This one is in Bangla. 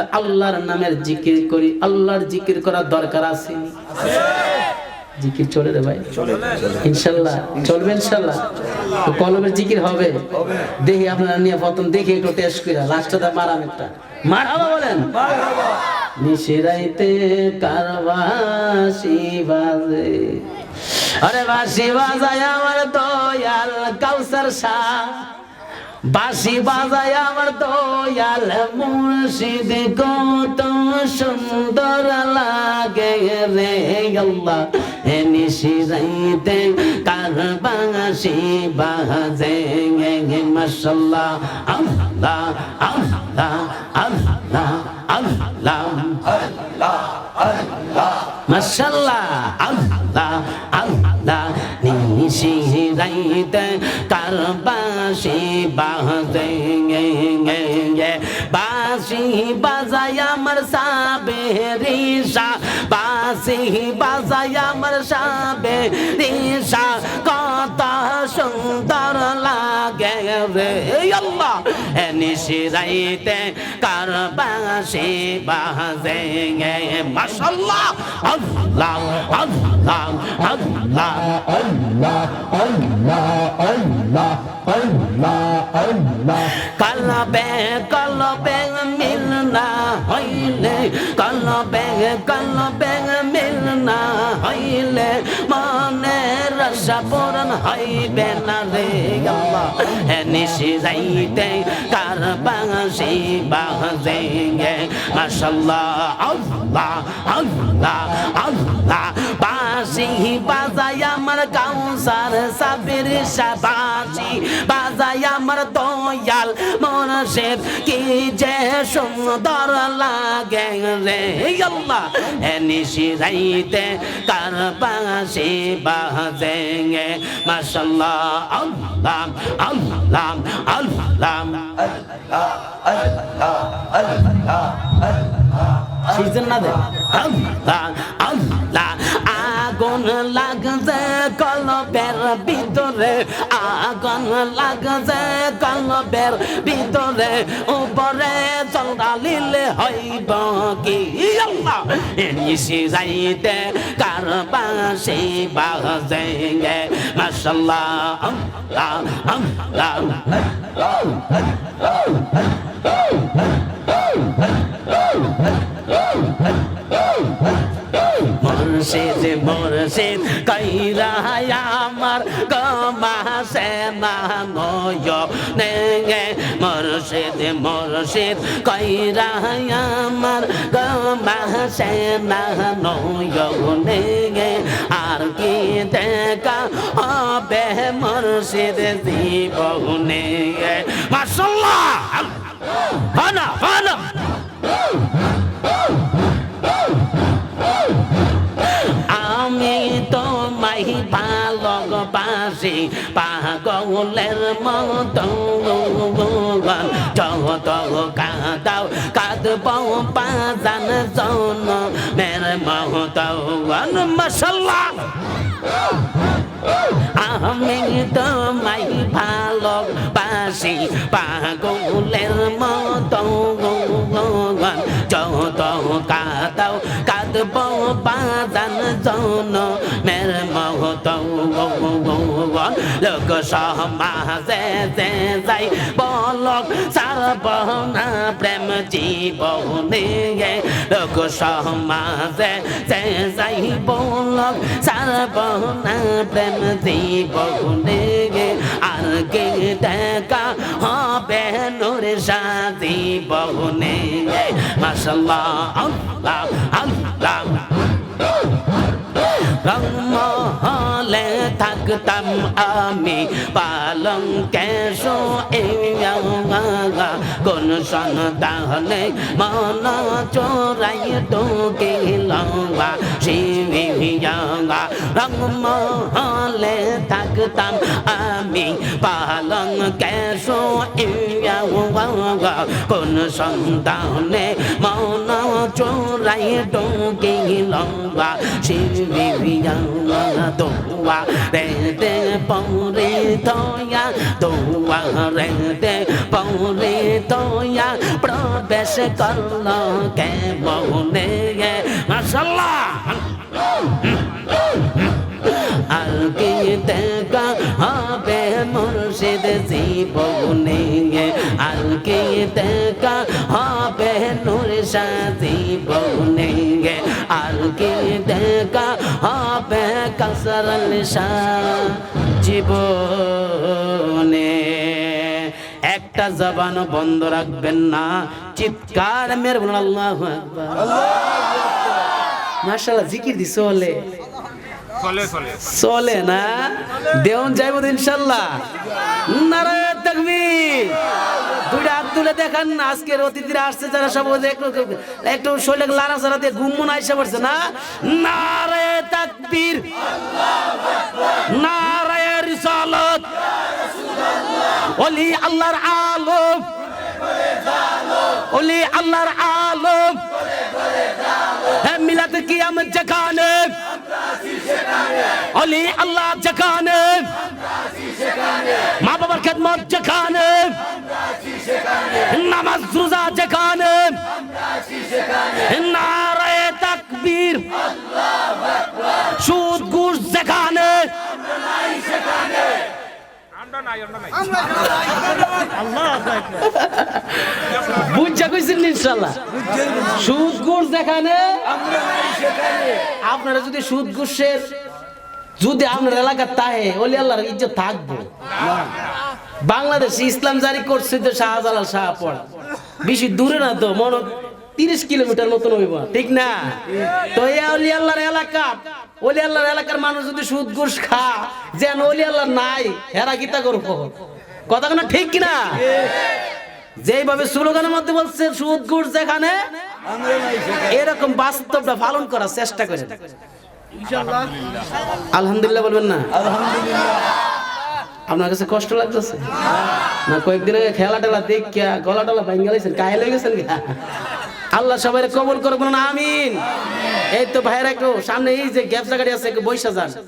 করে আল্লাহর নামের জিকির করি, আল্লাহর জিকির করার দরকার আছে। জিকির চলে রে ভাই। ইনশাল্লাহ, চলবে ইনশাল্লাহ। কলমের জিকির হবে। দেখি আপনারা নিয়ে প্রথম দেখি একটু টেস্ট করে লাস্টটা মারাম একটা। মারাবা বলেন। নিশিরাইতে কারবাসি বাজে। আরে বাসি বাজায় আমার দয়াল কাউসার শাহ। বাসি বাজায় আমার দয়াল মুর্শিদ, কত সুন্দর লাগে রে আল্লাহ। এ নিশিরাইতে কার বাসি বাজে গে মাশাল্লাহ। আল্লাহ আল্লাহ আল্লাহ আল্লাহ। মাশাল্লাহ, আল্লাহ আল্লাহ। নিশি রাইতে কার বাসি বাজে বাসি বাজায় আমার সাবে রিসা বাসি বাজায় আমার সাবে রিসা কত সুন্দর লাগে রে। আল্লাহ নিশি রাইতে কার বাসি বাজে মাশাল্লাহ আল্লাহ আল্লাহ আল্লাহ কলবে কলবে মিল না হইলে কলবে কলবে রসা পূরণ হইবে না রে আল্লাহ। নিশি যাইতে কার বাসি বাজে মাশাল্লাহ, আল্লাহ আল্লাহ আল্লাহ। বাসি বাজায় আমার কাউসার সাবির সাবাসি বাজায় আমার দয়াল মনসের কি যে সুন্দর লাগে রে? আল্লাহ নিশি রাইতে কার বাসি বাজে মাশাল্লাহ আল্লাহ আল্লাহ আল্লাহ। সিজন না দে। আল্লাহ আল্লাহ কলবের ভিতরে আগুন লাগছে কলবের ভিতরে উপরে চন্দালিলে হইব কি আল্লাহ নিশি যাইতে কার বাসি বাজে মাশাল্লাহ আল্লাহ আল্লাহ মুর্শিদ মুর্শিদ, কইরা আমার গমাসে না নয় নেগে মুর্শিদ মুর্শিদ, কইরা আমার গমাসে না নয় নেগে আর কি দেখা হবে মুর্শিদ জীবনে? মাশাল্লাহ ভালোবাসি পাগলের মতো যত কাদাও কাঁদব পাজান জন মের মত মশাল্লা আমি তোমায় ভালোবাসি পাগলের মতো যত কাদাও কাঁদব পাজান জন মের মহত লোক সমাজে যে যাই বলক সারব না প্রেম জীবনে লোক সমাজে যে যাই বলক সারব না প্রেম জীবনে দেখা হবে নূর সাথী বহনে। মাসাল্লাহ আল্লাহ আল্লাহ। থাকতাম আমি পালং কেশো কোন সন্তানে মন চোরাই তো গেলবা শিবিয়া রংমহলে থাকতাম আমি পালং কেশো কোন সন্তানে মন চোরাই নাই ডোকে লম্বা শিবিয়া দোয়া তোয়া দোয়া রে দে পরে তোয়া প্রবেশ করল কে মনে মাশাল্লাহ আলকে দেখা হবে মুর্শিদ জীবনে আলকে দেখা হবে নূর জীবনে আলকে দেখা হবে কাসরাল জীবনে। একটা জবান বন্ধ রাখবেন না চিৎকার মেরে আল্লাহ মাশাল্লাহ জিকির দিছে হলে চলে না? দেওন যাইব ইনশাল্লাহ নারায়ণ তাকবীর। তুলে দেখান না, আজকের অতিথিরা আসছে, যারা সব একটু একটু লাড়া চাড়া দিয়ে ঘুম মনে আইসা পড়ছে, না? নারায়ণ তাকবীর নারায়ণ রিসালত, ওলি আল্লাহর আলম, ওলি আল্লাহর আলম। হ্যাঁ মিলাতে কিয়ামত যেখানে অলি আল্লাহ যেখানে মা বাবার খেদমত যেখানে নামাজ রোজা যেখানে নারায়ে তাকবীর। সুদ ঘুষ যেখানে আমরা নাই আমরা নাই। বুঝা কইছেন ইনশাআল্লাহ? সুদ, ঘুষ যেখানে আপনারা যদি সুদ, ঘুষের যদি আপনার এলাকার তাহে, অলি আল্লাহর ইজ্জত থাকব। বাংলাদেশে ইসলাম জারি করছে তো শাহজালাল শাহপড় বেশি দূরে না তো, মনে তিরিশ কিলোমিটার মতন হইব ঠিক না? তো এই অলি আল্লাহর এলাকা, অলি আল্লাহর এলাকার মানুষ যদি সুদ, ঘুষ খা যেন অলি আল্লাহ নাই, হেরা গীতা করব কথা কোনো ঠিক কিনা? যেভাবে স্লোগানের মধ্যে বলছে সুদ ঘুষ যেখানে এরকম বাস্তবটা পালন করার চেষ্টা করেন। আলহামদুলিল্লাহ বলবেন না? আপনার কাছে কষ্ট লাগতেছে? না কয়েকদিন আগে খেলা টেলা দেখিয়া গলা টলা ভাঙ্গা লাইছেন কাহে লেগে গেছেন? আল্লাহ সবাই কবুল করবেন আমিন। এই তো ভাইয়ের একটু সামনে এই যে গ্যাপ জায়গাটি আছে বৈশা যান।